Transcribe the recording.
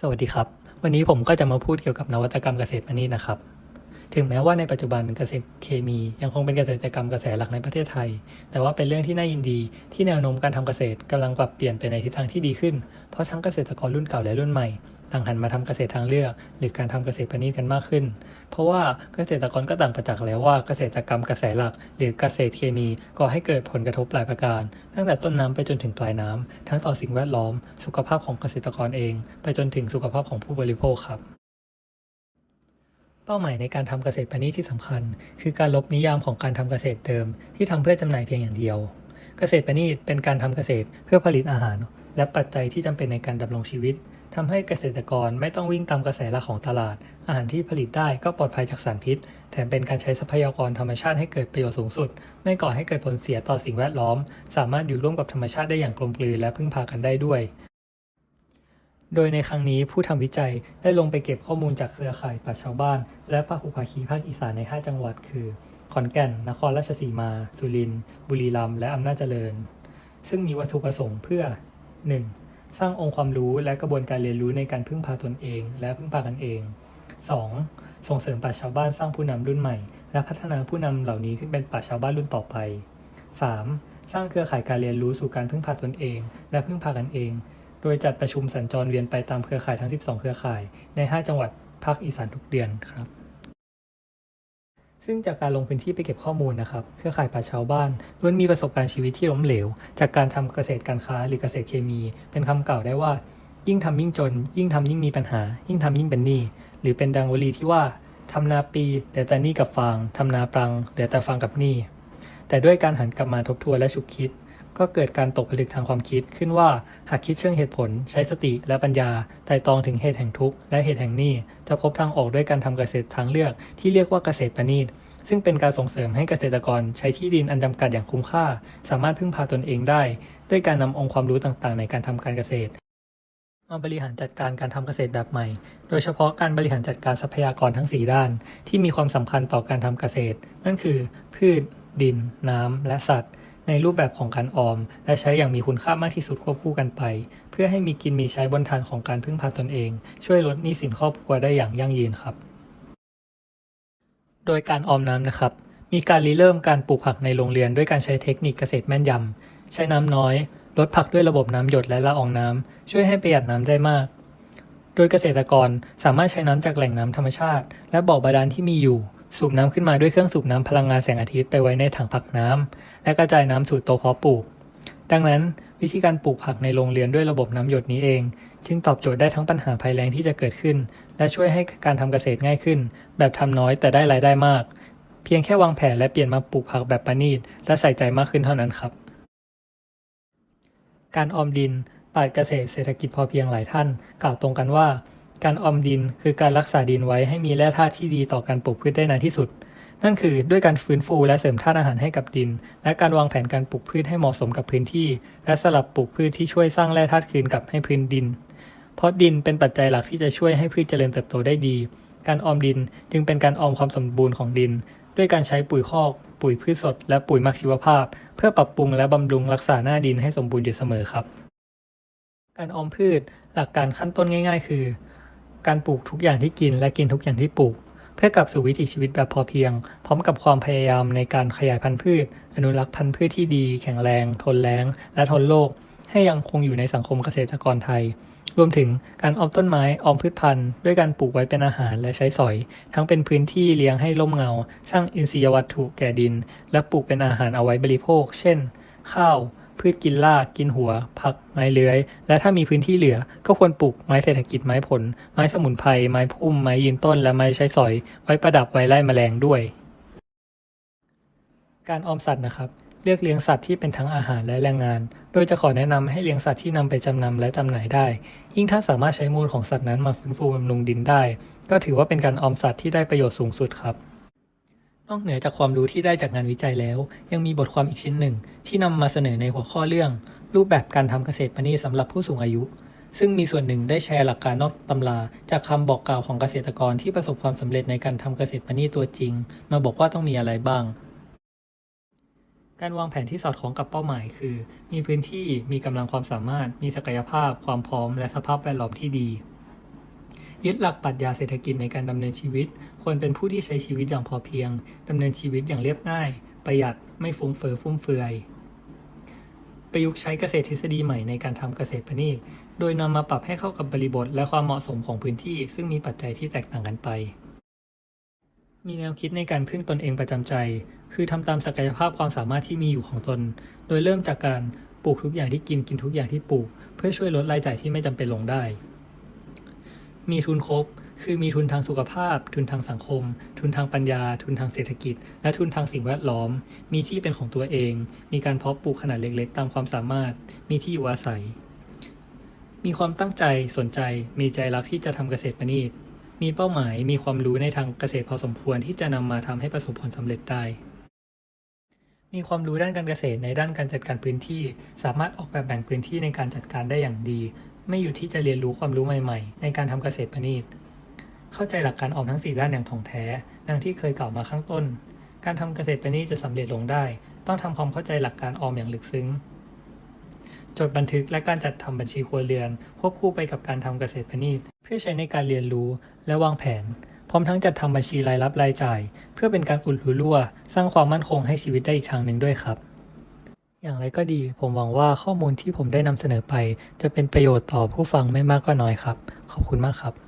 สวัสดีครับ วันนี้ผมก็จะมาพูดเกี่ยวกับนวัตกรรมเกษตรมานี่นะครับ ถึงแม้ว่าในปัจจุบันเกษตรเคมียังคงเป็นเกษตรกรรมกระแสหลักในประเทศไทย แต่ว่าเป็นเรื่องที่น่ายินดีที่แนวโน้มการทำเกษตรกำลังปรับเปลี่ยนไปในทิศทางที่ดีขึ้น เพราะทั้งเกษตรกรรุ่นเก่าและรุ่นใหม่ ต่างหันมาทำเกษตรทางเลือก หรือการทำเกษตรพาณิชย์กันมากขึ้น เพราะว่าเกษตรกรก็ต่างประจักษ์แล้วว่าเกษตรกรรมกระแสหลัก หรือเกษตรเคมีก่อให้เกิดผลกระทบหลายประการ ตั้งแต่ต้นน้ำไปจนถึงปลายน้ำทั้งต่อสิ่งแวดล้อม สุขภาพของเกษตรกรเอง ไปจนถึงสุขภาพของผู้บริโภคครับเป้าหมายในการทำเกษตรพาณิชย์ที่สำคัญ คือการลบนิยามของการทำเกษตรเดิม ที่ทำเพื่อจำหน่ายเพียงอย่างเดียว เกษตรพาณิชย์เป็นการทำเกษตรเพื่อผลิตอาหาร และปัจจัยที่จำเป็นในการดำรงชีวิต ทำให้เกษตรกรไม่ต้องวิ่งตามกระแสหลักของตลาด อาหารที่ผลิตได้ก็ปลอดภัยจากสารพิษ แถมเป็นการใช้ทรัพยากรธรรมชาติให้เกิดประโยชน์สูงสุด ไม่ก่อให้เกิดผลเสียต่อสิ่งแวดล้อม สามารถอยู่ร่วมกับธรรมชาติได้อย่างกลมกลืนและพึ่งพากันได้ด้วย โดยในครั้งนี้ผู้ทำวิจัยได้ลงไปเก็บข้อมูลจากเครือข่ายป่าชาวบ้าน และปะหุภาคีภาคอีสานใน 5 จังหวัด คือขอนแก่น นครราชสีมา สุรินทร์บุรีรัมย์และอำนาจเจริญ ซึ่งมีวัตถุประสงค์เพื่อ 1. สร้างองค์ความรู้และกระบวนการเรียนรู้ในการพึ่งพาตนเอง และพึ่งพากันเอง 2. ส่งเสริมป่าชาวบ้านสร้างผู้นำรุ่นใหม่ และพัฒนาผู้นำเหล่านี้ขึ้นเป็นป่าชาวบ้านรุ่นต่อไป 3. สร้างเครือข่ายการเรียนรู้สู่การพึ่งพาตนเอง และพึ่งพากันเอง โดยจัดประชุมสัญจรเวียนไปตามเครือข่ายทั้ง 12 เครือข่ายใน 5 จังหวัดภาคอีสานทุกเดือนครับ ซึ่งจากการลงพื้นที่ไปเก็บข้อมูลนะครับ เครือข่ายป่าชาวบ้านล้วนมีประสบการณ์ชีวิตที่ล้มเหลว จากการทำเกษตรการค้าหรือเกษตรเคมี เป็นคำกล่าวได้ว่า ยิ่งทำยิ่งจน ยิ่งทำยิ่งมีปัญหา ยิ่งทำยิ่งเป็นหนี้ หรือเป็นดังวลีที่ว่าทำนาปีเหลือแต่หนี้กับฟางทำนาปรังเหลือแต่ฟางกับหนี้แต่ด้วยการหันกลับมาทบทวนและฉุกคิด ก็เกิดการตกผลึกทางความคิดขึ้นว่าหากคิดเชิงเหตุผล ใช้สติและปัญญาไต่ตองถึงเหตุแห่งทุกข์และเหตุแห่งหนี้ จะพบทางออกด้วยการทำเกษตรทางเลือกที่เรียกว่าเกษตรประณีตซึ่งเป็นการส่งเสริมให้เกษตรกรใช้ที่ดินอันจำกัดอย่างคุ้มค่า สามารถพึ่งพาตนเองได้ ด้วยการนำองค์ความรู้ต่างๆ ในการทำการเกษตร มาบริหารจัดการการทำเกษตรแบบใหม่ โดยเฉพาะการบริหารจัดการทรัพยากรทั้ง 4 ด้าน ที่มีความสำคัญต่อการทำเกษตร นั่นคือ พืช ดิน น้ำและสัตว์ ในรูปแบบของการออม และใช้อย่างมีคุณค่ามากที่สุดควบคู่กันไป เพื่อให้มีกินมีใช้บนฐานของการพึ่งพาตนเอง ช่วยลดหนี้สินครอบครัวได้อย่างยั่งยืนครับ โดยการออมน้ำนะครับ มีการริเริ่มการปลูกผักในโรงเรียนด้วยการใช้เทคนิคเกษตรแม่นยำใช้น้ำน้อย ลดผักด้วยระบบน้ำหยดและละอองน้ำช่วยให้ประหยัดน้ำได้มาก โดยเกษตรกรสามารถใช้น้ำจากแหล่งน้ำธรรมชาติ และบ่อบาดาลที่มีอยู่ สูบน้ำขึ้นมาด้วยเครื่องสูบน้ำพลังงานแสงอาทิตย์ไปไว้ในถังผักน้ำและกระจายน้ำสู่โตเพาะปลูก ดังนั้นวิธีการปลูกผักในโรงเรียนด้วยระบบน้ำหยดนี้เอง จึงตอบโจทย์ได้ทั้งปัญหาภัยแล้งที่จะเกิดขึ้น และช่วยให้การทำเกษตรง่ายขึ้น แบบทำน้อยแต่ได้รายได้มาก เพียงแค่วางแผนและเปลี่ยนมาปลูกผักแบบประณีตและใส่ใจมากขึ้นเท่านั้นครับ การออมดินปาชญ์เกษตรเศรษฐกิจพอเพียงหลายท่าน กล่าวตรงกันว่า การออมดินคือการรักษาดินไว้ให้มีแร่ธาตุที่ดีต่อการปลูกพืชได้นานที่สุด นั่นคือด้วยการฟื้นฟูและเสริมธาตุอาหารให้กับดิน และการวางแผนการปลูกพืชให้เหมาะสมกับพื้นที่ และสลับปลูกพืชที่ช่วยสร้างแร่ธาตุคืนกลับให้พื้นดิน เพราะดินเป็นปัจจัยหลักที่จะช่วยให้พืชเจริญเติบโตได้ดี การออมดินจึงเป็นการออมความสมบูรณ์ของดิน ด้วยการใช้ปุ๋ยคอก ปุ๋ยพืชสด และปุ๋ยมักชีวภาพ เพื่อปรับปรุงและบำรุงรักษาหน้าดินให้สมบูรณ์อยู่เสมอครับ การออมพืชหลักการขั้นต้นง่าย ๆ คือ การปลูกทุกอย่างที่กินและกินทุกอย่างที่ปลูก เพื่อกลับสู่วิถีชีวิตแบบพอเพียง พร้อมกับความพยายามในการขยายพันธุ์พืช อนุรักษ์พันธุ์พืชที่ดี แข็งแรง ทนแล้ง และทนโรคให้ยังคงอยู่ในสังคมเกษตรกรไทย รวมถึงการออมต้นไม้ออมพืชพันธุ์ด้วยการปลูกไว้เป็นอาหารและใช้สอย ทั้งเป็นพื้นที่เลี้ยงให้ร่มเงา สร้างอินทรียวัตถุแก่ดิน และปลูกเป็นอาหารเอาไว้บริโภค เช่น ข้าว พืชกินรากกินหัว ผัก ไม้เลื้อย และถ้ามีพื้นที่เหลือ ก็ควรปลูกไม้เศรษฐกิจไม้ผล ไม้สมุนไพรไม้พุ่มไม้ยืนต้นและไม้ใช้สอย ไว้ประดับไว้ไล่แมลงด้วย การออมสัตว์นะครับเลือกเลี้ยงสัตว์ที่เป็นทั้งอาหารและแรงงาน โดยจะขอแนะนำให้เลี้ยงสัตว์ที่นำไปจำนำและจำหน่ายได้ ยิ่งถ้าสามารถใช้มูลของสัตว์นั้นมาฟื้นฟูบำรุงดินได้ ก็ถือว่าเป็นการออมสัตว์ที่ได้ประโยชน์สูงสุดครับ นอกเหนือจากความรู้ที่ได้จากงานวิจัยแล้ว ยังมีบทความอีกชิ้นหนึ่ง ที่นำมาเสนอในหัวข้อเรื่อง รูปแบบการทำเกษตรประณีสำหรับผู้สูงอายุ ซึ่งมีส่วนหนึ่งได้แชร์หลักการนอกตำรา จากคำบอกกล่าวของเกษตรกรที่ประสบความสำเร็จในการทำเกษตรประณีตตัวจริง มาบอกว่าต้องมีอะไรบ้าง การวางแผนที่สอดคล้องกับเป้าหมาย คือ มีพื้นที่มีกำลังความสามารถ มีศักยภาพ ความพร้อม และสภาพแวดล้อมที่ดี ยึดหลักปรัชญาเศรษฐกิจในการดำเนินชีวิต ควรเป็นผู้ที่ใช้ชีวิตอย่างพอเพียงดำเนินชีวิตอย่างเรียบง่าย ประหยัดไม่ฟุ้งเฟ้อฟุ่มเฟือย ประยุกต์ใช้เกษตรทฤษฎีใหม่ในการทำเกษตรประณีต โดยนำมาปรับให้เข้ากับบริบทและความเหมาะสมของพื้นที่ ซึ่งมีปัจจัยที่แตกต่างกันไป มีแนวคิดในการพึ่งตนเองประจำใจ คือทำตามศักยภาพความสามารถที่มีอยู่ของตน โดยเริ่มจากการปลูกทุกอย่างที่กินกินทุกอย่างที่ปลูก เพื่อช่วยลดรายจ่ายที่ไม่จำเป็นลงได้ มีทุนครบ คือมีทุนทางสุขภาพ ทุนทางสังคม ทุนทางปัญญา ทุนทางเศรษฐกิจ และทุนทางสิ่งแวดล้อม มีที่เป็นของตัวเอง มีการเพาะปลูกขนาดเล็กๆ ตามความสามารถ มีที่อยู่อาศัย มีความตั้งใจสนใจ มีใจรักที่จะทำเกษตรประณีต มีเป้าหมาย มีความรู้ในทางเกษตรพอสมควรที่จะนำมาทำให้ประสบผลสำเร็จได้มีความรู้ด้านการเกษตรในด้านการจัดการพื้นที่ สามารถออกแบบแบ่งพื้นที่ในการจัดการได้อย่างดี ไม่อยู่ที่จะเรียนรู้ความรู้ใหม่ๆ ในการทำเกษตรประณีต เข้าใจหลักการออมทั้ง 4 ด้านอย่างถ่องแท้ ดังที่เคยกล่าวมาข้างต้น การทำเกษตรประณีตจะสำเร็จลงได้ ต้องทำความเข้าใจหลักการออมอย่างลึกซึ้ง จดบันทึกและการจัดทำบัญชีครัวเรือน ควบคู่ไปกับการทำเกษตรประณีต เพื่อใช้ในการเรียนรู้และวางแผน พร้อมทั้งจัดทำบัญชีรายรับรายจ่าย เพื่อเป็นการอุดรูรั่ว สร้างความมั่นคงให้ชีวิตได้อีกทางหนึ่งด้วยครับ อย่างไรก็ดี ผมหวังว่าข้อมูลที่ผมได้นำเสนอไป จะเป็นประโยชน์ต่อผู้ฟังไม่มากก็น้อยครับ ขอบคุณมากครับ